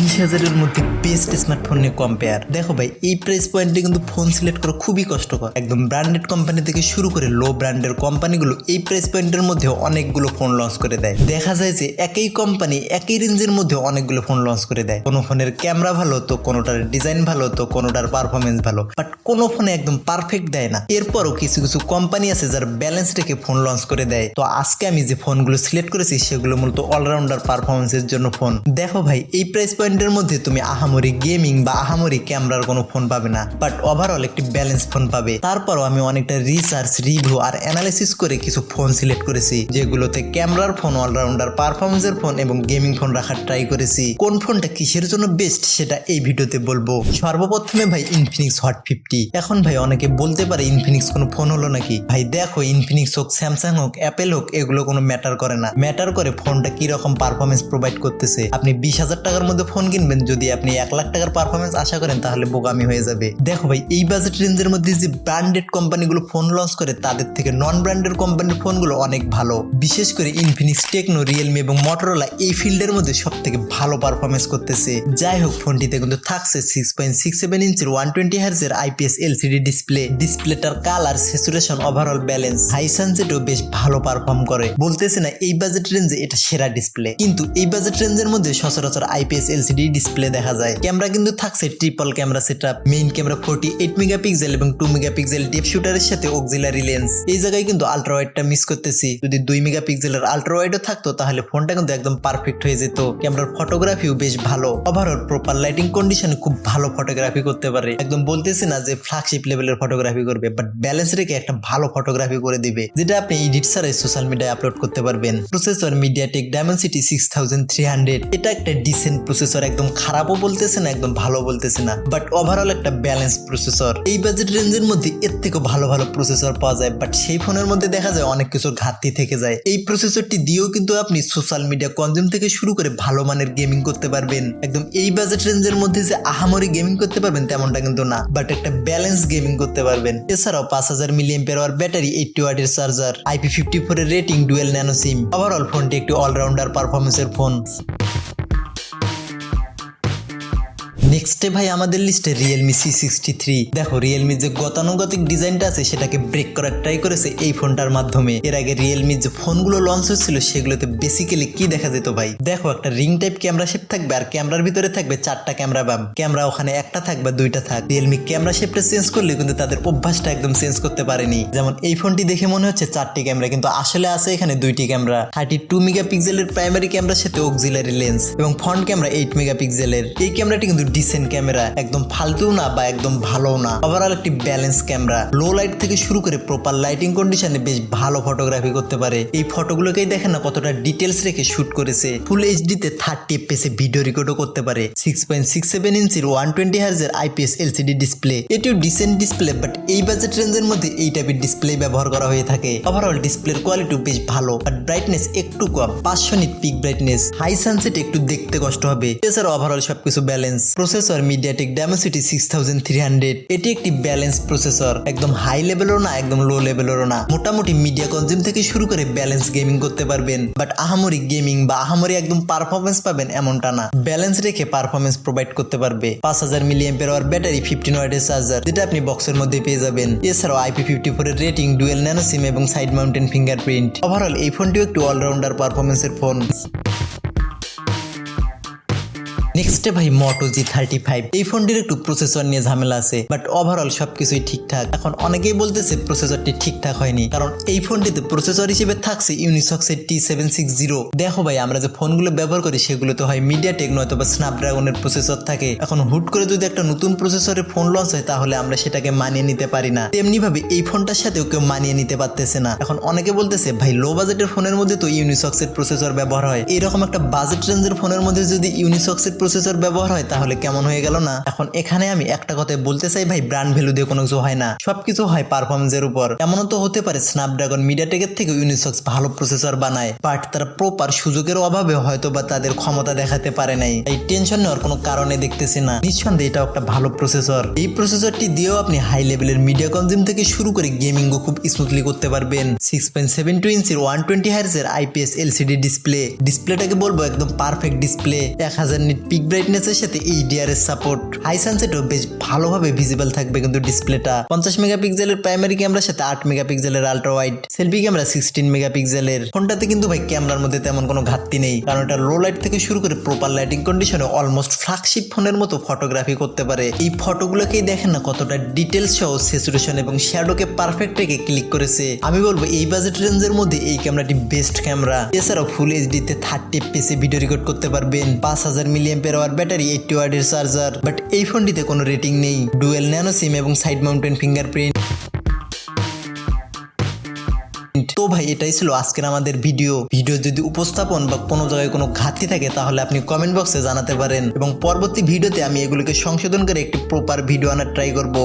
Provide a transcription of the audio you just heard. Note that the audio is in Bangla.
you হাজারের মধ্যে বেস্ট স্মার্টফোন নিয়ে কম্পেয়ার দেখো ভাই, এই প্রাইস পয়েন্টে কিন্তু ফোন সিলেক্ট করা খুবই কষ্টকর। একদম ব্র্যান্ডেড কোম্পানি থেকে শুরু করে লো ব্র্যান্ডের কোম্পানিগুলো এই প্রাইস পয়েন্টের মধ্যে অনেকগুলো ফোন লঞ্চ করে দেয়। দেখা যায় যে একই কোম্পানি একই রেঞ্জের মধ্যে অনেকগুলো ফোন লঞ্চ করে দেয়। কোনো ফোনের ক্যামেরা ভালো, তো কোনোটার ডিজাইন ভালো, তো কোনোটার পারফরমেন্স ভালো। বাট কোনো ফোনে একদম পারফেক্ট দেয় না। এরপরও কিছু কিছু কোম্পানি আছে যারা ব্যালেন্স রেখে ফোন লঞ্চ করে দেয়। তো আজকে আমি যে ফোনগুলো সিলেক্ট করেছি, সেগুলো মূলত অলরাউন্ডার পারফরমেন্সের জন্য ফোন দেখো ভাই, এই প্রাইস পয়েন্টের মধ্যে তুমি আহামরি গেমিং বা আহামরি ক্যামেরার কোনো ফোন পাবে না বাট ওভারঅল একটি ব্যালেন্স ফোন পাবে। তারপরও আমি অনেকটা রিসার্চ রিভিউ আর অ্যানালিসিস করে কিছু ফোন সিলেক্ট করেছি, যেগুলোতে ক্যামেরার ফোন অলরাউন্ডার পারফরমেন্সের ফোন এবং গেমিং ফোন রাখার ট্রাই করেছি। কোন ফোনটা কিসের জন্য বেস্ট সেটা এই ভিডিওতে বলব। সর্বপ্রথমে ভাই ইনফিনিক্স হট ফিফটি এখন ভাই অনেকে বলতে পারে ইনফিনিক্স কোনো ফোন হলো নাকি? ভাই দেখো ইনফিনিক্স হোক স্যামসাং হোক অ্যাপেল হোক, এগুলো কোনো ম্যাটার করে না। ম্যাটার করে ফোনটা কি রকম পারফরমেন্স প্রোভাইড করতেছে? আপনি বিশ হাজার টাকার মধ্যে ফোন কিনবেন, যদি আপনি এক লাখ টাকার পারফরমেন্স আশা করেন, তাহলে বোকামি হয়ে যাবে। দেখো ভাই, এই বাজেট রেঞ্জের মধ্যে যে ব্র্যান্ডেড কোম্পানিগুলো ফোন লঞ্চ করে, তাদের থেকে নন ব্র্যান্ডেড কোম্পানির ফোনগুলো অনেক ভালো। বিশেষ করে ইনফিনিক্স টেকনো রিয়েলমি এবং মটোরোলা এই ফিল্ডের মধ্যে সব থেকে ভালো পারফরমেন্স করতেছে। যাই হোক, ফোনটিতে কিন্তু থাকছে সিক্স পয়েন্ট সিক্স সেভেন ইঞ্চের ওয়ান টোয়েন্টি হার্জের IPS LCD display ডিসপ্লেটার colour saturation overall balance high সানসেটও বেশ ভালো পারফর্ম করে। বলতেছে না, এই বাজেট রেঞ্জে এটা সেরা ডিসপ্লে কিন্তু এই বাজেট রেঞ্জের মধ্যে সচরাচর আইপিএস এলসিডি ডিসপ্লে দেখা যায়। ক্যামেরা কিন্তু থাকছে triple camera setup main camera forty eight megapixel এবং টু মেগাপিক্সেল ডিপ শুটারের সাথে অক্সিলারি লেন্স এই জায়গায় কিন্তু আলট্রা ওয়াইডটা মিস করতেছি। যদি দুই মেগাপিক্সেলের আলট্রা ওয়াইডও থাকতো, তাহলে ফোনটা কিন্তু একদম পারফেক্ট হয়ে যেত। ক্যামেরার ফটোগ্রাফিও বেশ ভালো। ওভারঅল প্রপার লাইটিং কন্ডিশনে খুব ভালো ফটোগ্রাফি করতে পারে। একদম বলতেছি না যে ফ্ল্যাগশিপ লেভেলের ফটোগ্রাফি করবে বাট ব্যালেন্স রেখে একটা ভালো ফটোগ্রাফি করে দিবে, যেটা আপনি এডিট ছাড়াই সোশ্যাল মিডিয়ায় আপলোড করতে পারবেন। Processor MediaTek Dimensity six thousand three hundred এটা একটা ডিসেন্ট প্রসেসর একদম খারাপও বলতেছে না, একদম ভালো বলতেছে না। বাট ওভারঅল একটা ব্যালেন্স প্রসেসর এই বাজেট রেঞ্জের মধ্যে এর থেকে ভালো ভালো প্রসেসর পাওয়া যায় বাট সেই ফোনের মধ্যে দেখা যায় অনেক কিছুর ঘাটতি থেকে যায়। এই প্রসেসরটি দিয়েও কিন্তু আপনি সোশ্যাল মিডিয়া কনজিউম থেকে শুরু করে ভালো মানের গেমিং করতে পারবেন। একদম এই বাজেট রেঞ্জের মধ্যে যে আহামরি গেমিং করতে পারবেন তেমনটা কিন্তু না বাট একটা ব্যালেন্স গেমিং করতে পারবেন। এছাড়াও পাঁচ হাজার মিলিয়ন পেয়ার ব্যাটারি এইটটি ওয়াটের চার্জার আইপি ফিফটি ফোর এর rating dual nano SIM overall ফোনটি একটি অলরাউন্ডার পারফরমেন্সের ফোন নেক্সটে ভাই আমাদের লিস্টে রিয়েলমি সি সিক্সটি থ্রি দেখো রিয়েলমির যে গতানুগতিক ডিজাইনটা আছে, সেটাকে ব্রেক করার ট্রাই করেছে এই ফোনটার মাধ্যমে। এর আগে রিয়েলমির যে ফোনগুলো লঞ্চ হচ্ছিল সেগুলোতে বেসিক্যালি কি দেখা যেত ভাই? দেখো, একটা রিং টাইপ ক্যামেরা শেপ থাকবে, আর ক্যামেরার ভিতরে থাকবে চারটা ক্যামেরা বাম ক্যামেরা ওখানে একটা থাক বা দুইটা থাক। রিয়েলমি ক্যামেরা শেপটা চেঞ্জ করলে কিন্তু তাদের অভ্যাসটা একদম চেঞ্জ করতে পারেনি। যেমন এই ফোনটি দেখে মনে হচ্ছে চারটি ক্যামেরা কিন্তু আসলে আছে এখানে দুইটি ক্যামেরা থার্টি টু মেগাপিক্সেলের প্রাইমারি ক্যামেরার সাথে অক্সিলারি লেন্স এবং ফ্রন্ট ক্যামেরা এইট মেগাপিক্সেলের এই ক্যামেরাটি কিন্তু ডিসেন্ট ক্যামেরা একদম ফালতু না বা একদম ভালো না। ওভারঅল একটি ব্যালেন্স ক্যামেরা। লো লাইট থেকে শুরু করে প্রপার লাইটিং কন্ডিশনে বেশ ভালো ফটোগ্রাফি করতে পারে। এই ফটোগুলোকেই দেখেন না কতটা ডিটেলস রেখে শুট করেছে। ফুল এইচডি তে থার্টি এফপিএস এ ভিডিও রেকর্ডও করতে পারে। সিক্স পয়েন্ট সিক্স সেভেন ইঞ্চির ওয়ান টোয়েন্টি হার্জের আইপিএস এলসিডি ডিসপ্লে এটিও ডিসেন্ট ডিসপ্লে বাট এই বাজেট রেঞ্জের মধ্যে এই টাইপের ডিসপ্লে ব্যবহার করা হয়ে থাকে। ওভারঅল ডিসপ্লের কোয়ালিটি বেশ ভালো বাট ব্রাইটনেস একটু কম। পাঁচশো nit peak brightness high sunset একটু দেখতে কষ্ট হবে। এছাড়া ওভারঅল সবকিছু balance processor MediaTek Dimensity six thousand three hundred এটি একটি ব্যালেন্স প্রসেসর একদম হাই লেভেলেরও না, একদম লো লেভেলেরও না। মোটামুটি মিডিয়া কনজিউম থেকে শুরু করে ব্যালেন্স গেমিং করতে পারবেন। বাট আহামরি গেমিং বা আহামরি একদম পারফরমেন্স পাবেন এমনটা না। ব্যালেন্স রেখে পারফরমেন্স প্রোভাইড করতে পারবে। পাঁচ হাজার মিলিয়ন পেয়ার ব্যাটারি ফিফটিন ওয়াটের চার্জার যেটা আপনি বক্সের মধ্যে পেয়ে যাবেন। এছাড়াও আইপি ফিফটি ফোর এর রেটিং ডুয়েল ন্যানো সিম এবং সাইড মাউন্টেন ফিঙ্গারপ্রিন্ট ওভারঅল এই ফোনটিও একটু অলরাউন্ডার পারফরমেন্সের ফোন নেক্সটে ভাই মোটো জি থার্টি ফাইভ এই ফোনটির একটু প্রসেসর নিয়ে ঝামেলা আছে বাট ওভারঅল সবকিছুই ঠিকঠাক। এখন অনেকেই বলতেছে প্রসেসরটি ঠিকঠাক হয়নি, কারণ এই ফোনটিতে প্রসেসর হিসেবে থাকছে ইউনিসক্সের টি সেভেন সিক্স জিরো দেখো ভাই, আমরা যে ফোনগুলো ব্যবহার করি সেগুলোতে হয় মিডিয়া টেক নয়তো বা স্ন্যাপড্রাগনের প্রসেসর থাকে। এখন হুট করে যদি একটা নতুন প্রসেসরের ফোন লঞ্চ হয়, তাহলে আমরা সেটাকে মানিয়ে নিতে পারি না। তেমনি ভাবে এই ফোনটার সাথেও কেউ মানিয়ে নিতে পারতেছে না। এখন অনেকে বলতেছে, ভাই লো বাজেটের ফোনের মধ্যে তো ইউনিসক্সের প্রসেসর ব্যবহার হয়। এরকম একটা বাজেট রেঞ্জের ফোনের মধ্যে যদি ইউনিসক্সের প্রসেসর ব্যবহার হয়, তাহলে কেমন হয়ে গেল না? এখন এখানে আমি একটা কথাই বলতে চাই, ভাই ব্র্যান্ড ভ্যালু দিয়ে কোনো কিছু হয় না। সবকিছু হয় পারফরমেন্সের উপর। এমনও তো হতে পারে স্ন্যাপড্রাগন মিডিয়াটেকের থেকে ইউনিসক্স ভালো প্রসেসর বানায় বাট তারা প্রপার সুযোগের অভাবে হয়তো বা তাদের ক্ষমতা দেখাতে পারে নাই। এই টেনশন নেওয়ার কোনো কারণে দেখতেছি না। নিঃসন্দেহে এটাও একটা ভালো প্রসেসর এই প্রসেসরটি দিয়েও আপনি হাই লেভেলের মিডিয়া কনজিউম থেকে শুরু করে গেমিংও খুব স্মুথলি করতে পারবেন। সিক্স পয়েন্ট সেভেন টু ইঞ্চির ওয়ান টোয়েন্টি হার্জের আইপিএস এলসিডি ডিসপ্লে ডিসপ্লেটাকে বলব একদম পারফেক্ট ডিসপ্লে এক হাজার নিট পিক ব্রাইটনেসের সাথে এইচডিআর এর সাপোর্ট হাই সানসেটও বেশ ভালোভাবে ভিজিবল থাকবে কিন্তু ডিসপ্লেটা পঞ্চাশ মেগাপিক্সেলের প্রাইমারি ক্যামেরার সাথে আট মেগাপিক্সেলের ultra wide selfie camera sixteen মেগাপিক্সেলের ফোনটাতে কিন্তু ভাই ক্যামেরার মধ্যে তেমন কোনো ঘাটতি নেই। কারণ এটা লো লাইট থেকে শুরু করে প্রপার লাইটিং কন্ডিশনে অলমোস্ট ফ্ল্যাগশিপ ফোনের মতো ফটোগ্রাফি করতে পারে। এই ফটোগুলোকেই দেখেন না কতটা ডিটেলস সহ সেচুরেশন এবং শ্যাডোকে পারফেক্ট রেখে ক্লিক করেছে। আমি বলব এই বাজেট রেঞ্জের মধ্যে এই ক্যামেরাটি বেস্ট ক্যামেরা এছাড়াও ফুল এইচডিতে থার্টি এফপিএসে ভিডিও রেকর্ড করতে পারবেন। পাঁচ হাজার milliampere hour battery eighty ওয়ার্ডের চার্জার। বাট এই ফোনটিতে কোনো রেটিং নেই। ডুয়েল ন্যানো সিম এবং সাইড মাউন্টেন ফিঙ্গারপ্রিন্ট। তো ভাই, এটাই ছিল আজকের আমাদের ভিডিও। ভিডিও যদি উপস্থাপন বা কোনো জায়গায় কোনো ঘাটতি থাকে, তাহলে আপনি কমেন্ট বক্সে জানাতে পারেন। এবং পরবর্তী ভিডিওতে আমি এগুলোকে সংশোধন করে একটি প্রপার ভিডিও আনার ট্রাই করব।